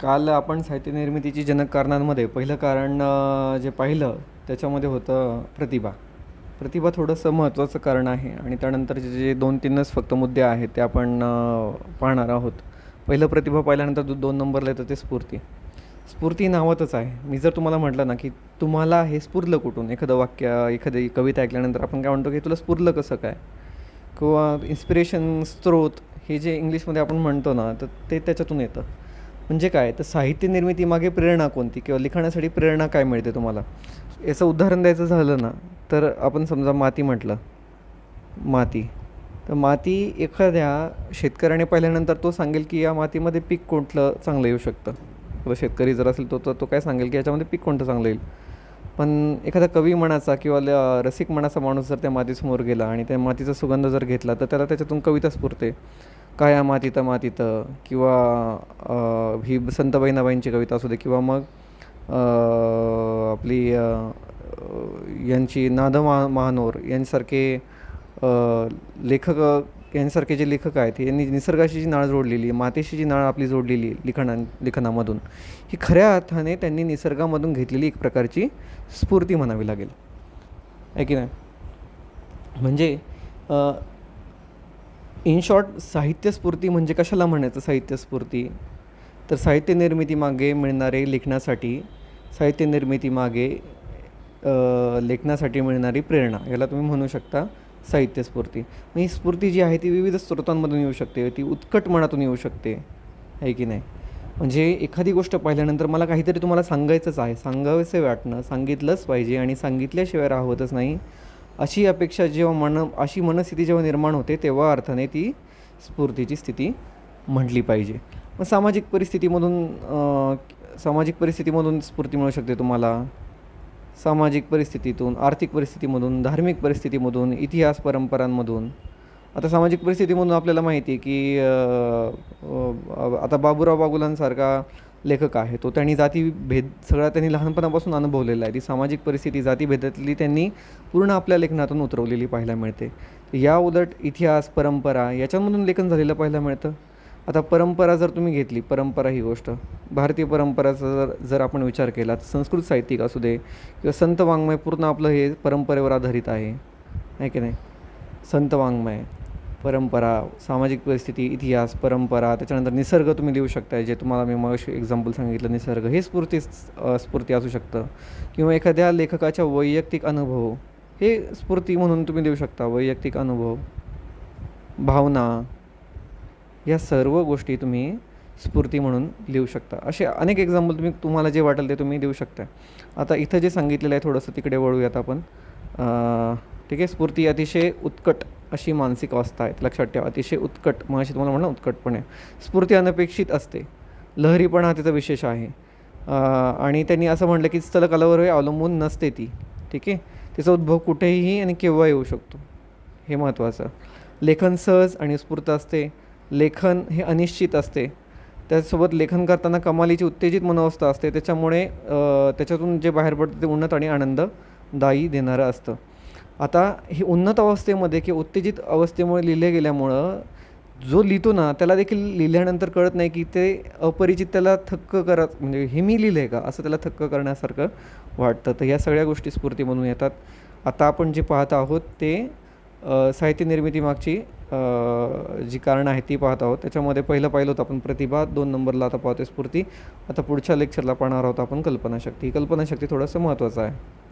काल आपण साहित्य निर्मितीची जनक कारणांमध्ये पहिलं कारण जे पाहिलं त्याच्यामध्ये होतं प्रतिभा. प्रतिभा थोडंसं महत्त्वाचं कारण आहे आणि त्यानंतरचे जे दोन तीनच फक्त मुद्दे आहेत ते आपण पाहणार आहोत. पहिलं प्रतिभा पाहिल्यानंतर दो दोन नंबरला येतं ते स्फूर्ती. स्फूर्ती नावातच आहे. मी जर तुम्हाला म्हटलं ना की तुम्हाला हे स्फुरलं कुठून? एखादं वाक्य एखादी कविता ऐकल्यानंतर आपण काय म्हणतो की तुला स्फुरलं कसं काय? किंवा इन्स्पिरेशन स्त्रोत हे जे इंग्लिशमध्ये आपण म्हणतो ना तर ते त्याच्यातून येतं. म्हणजे काय? तर साहित्य निर्मितीमागे प्रेरणा कोणती? किंवा लिखाणासाठी प्रेरणा काय मिळते तुम्हाला? याचं उदाहरण द्यायचं झालं ना तर आपण समजा माती म्हटलं. माती. तर माती एखाद्या शेतकऱ्याने पाहिल्यानंतर तो सांगेल की या मातीमध्ये पीक कोणतं चांगलं येऊ शकतं? किंवा शेतकरी जर असेल तो तर तो काय सांगेल की याच्यामध्ये पीक कोणतं चांगलं येईल? पण एखादा कवी मनाचा किंवा ल- रसिक मनाचा माणूस जर त्या मातीसमोर गेला आणि त्या मातीचा सुगंध जर घेतला तर त्याला त्याच्यातून कविता स्फुरते. काया मातीत मातीत किंवा ही संत बहिणाबाईंची कविता असू दे किंवा मग आपली यांची नाद मा महानोर यांसारखे लेखक यांसारखे जे लेखक आहेत यांनी निसर्गाशी जी नाळ जोडलेली मातेशी जी नाळ आपली जोडलेली लिखाणा लिखाणामधून ही खऱ्या अर्थाने त्यांनी निसर्गामधून घेतलेली एक प्रकारची स्फूर्ती म्हणावी लागेल. आहे की नाही? म्हणजे इन शॉर्ट साहित्यस्फूर्ती म्हणजे कशाला म्हणायचं साहित्यस्फूर्ती? तर साहित्य निर्मितीमागे मिळणारे लेखनासाठी साहित्य निर्मितीमागे लेखनासाठी मिळणारी प्रेरणा याला तुम्ही म्हणू शकता साहित्यस्फूर्ती. मग ही स्फूर्ती जी आहे ती विविध स्रोतांमधून येऊ शकते ती उत्कट मनातून येऊ शकते आहे की नाही? म्हणजे एखादी गोष्ट पाहिल्यानंतर मला काहीतरी तुम्हाला सांगायचंच आहे. सांगावेसे वाटणं सांगितलंच पाहिजे आणि सांगितल्याशिवाय राहतच नाही. अशी अपेक्षा जेव्हा मन अशी मनस्थिती जेव्हा निर्माण होते तेव्हा अर्थाने ती स्फूर्तीची स्थिती म्हटली पाहिजे. मग सामाजिक परिस्थितीमधून सामाजिक परिस्थितीमधून स्फूर्ती मिळू शकते तुम्हाला? सामाजिक परिस्थितीतून आर्थिक परिस्थितीमधून धार्मिक परिस्थितीमधून इतिहास परंपरांमधून? आता सामाजिक परिस्थितीमधून आपल्याला माहिती आहे की आता बाबुराव बागुलांसारखा लेखक आहे. तो त्यांनी जातीभेद सगळा त्यांनी लहानपणापासून अनुभवलेला आहे. ती सामाजिक परिस्थिती जातीभेदातली त्यांनी पूर्ण आपल्या लेखनातून उतरवलेली पाहायला मिळते. या उलट इतिहास परंपरा याच्यामधून लेखन झालेलं पाहायला मिळतं. आता परंपरा जर तुम्ही घेतली परंपरा ही गोष्ट. भारतीय परंपराचा जर जर आपण विचार केला तर संस्कृत साहित्यिक असू दे किंवा संत वाङ्मय पूर्ण आपलं हे परंपरेवर आधारित आहे. आहे की नाही? संत वाङ्मय. परंपरा सामाजिक परिस्थिती इतिहास परंपरा त्याच्यानंतर निसर्ग तुम्ही लिहू शकताय जे तुम्हाला मी मग एक्झाम्पल सांगितलं निसर्ग. हे स्फूर्ती स्फूर्ती असू शकतं. किंवा एखाद्या लेखकाच्या वैयक्तिक अनुभव हे स्फूर्ती म्हणून तुम्ही देऊ शकता वैयक्तिक अनुभव. भावना या सर्व गोष्टी तुम्ही स्फूर्ती म्हणून लिहू शकता. असे अनेक एक्झाम्पल तुम्ही तुम्हाला जे वाटेल ते तुम्ही देऊ शकता. आता इथं जे सांगितलेलं आहे थोडंसं तिकडे वळूयात आपण. ठीक आहे स्फूर्ती अतिशय उत्कट अशी मानसिक अवस्था आहे. लक्षात ठेवा. अतिशय उत्कट मग तुम्हाला म्हणलं उत्कटपणे. स्फूर्ती अनपेक्षित असते. लहरीपणा हा तिचा विशेष आहे. आणि त्यांनी असं म्हटलं की स्थल कलावर अवलंबून नसते ती. ठीक आहे? तिचा उद्भव कुठेही आणि केव्हा येऊ शकतो. हे महत्त्वाचं. लेखन सहज आणि स्फूर्त असते. लेखन हे अनिश्चित असते. त्याचसोबत लेखन करताना कमालीची उत्तेजित मनोवस्था असते. त्याच्यामुळे त्याच्यातून जे बाहेर पडतं ते उन्नत आणि आनंददायी देणारं असतं. आता हे उन्नत अवस्थेमध्ये किंवा उत्तेजित अवस्थेमुळे लिहिले गेल्यामुळं जो लिहितो ना त्याला देखील लिहिल्यानंतर कळत नाही की ते अपरिचित त्याला थक्क करत म्हणजे हे मी लिहिलं आहे का असं त्याला थक्क करण्यासारखं वाटतं. तर ह्या सगळ्या गोष्टी स्फूर्ती म्हणून येतात. आता आपण जे पाहत आहोत ते साहित्य निर्मितीमागची जी कारणं आहेत ती पाहत आहोत. त्याच्यामध्ये पहिलं पाहिलं होतं आपण प्रतिभा दोन नंबरला आता पाहतोय स्फूर्ती. आता पुढच्या लेक्चरला पाहणार आहोत आपण कल्पनाशक्ती. ही कल्पनाशक्ती थोडंसं महत्त्वाचं आहे.